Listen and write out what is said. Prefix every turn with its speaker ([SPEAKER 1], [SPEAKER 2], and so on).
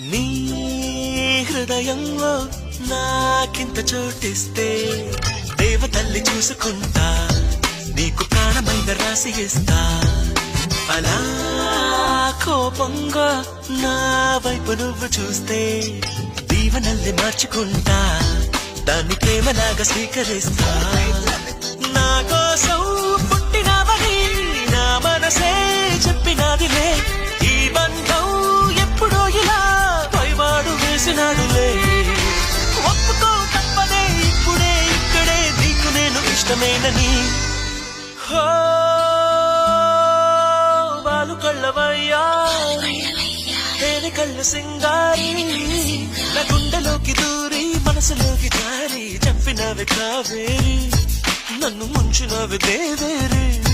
[SPEAKER 1] నీ హృదయంలో నాకింత చోటిస్తే దేవతల్లి చూసుకుంటా నీకు ప్రాణమైన రాసి ఇస్తా. అలా కోపంగా నా వైపు నువ్వు చూస్తే దీవనల్ని మార్చుకుంటా దాన్ని ప్రేమలాగా స్వీకరిస్తా. నిజమేనని. హో బాలు కళ్ళవయ్యా. తేనె కళ్ళు సింగారి. నా గుండెలోకి దూరి మనసులోకి జారి చంపినవి కావేరి. నన్ను ముంచినవి దేవేరి.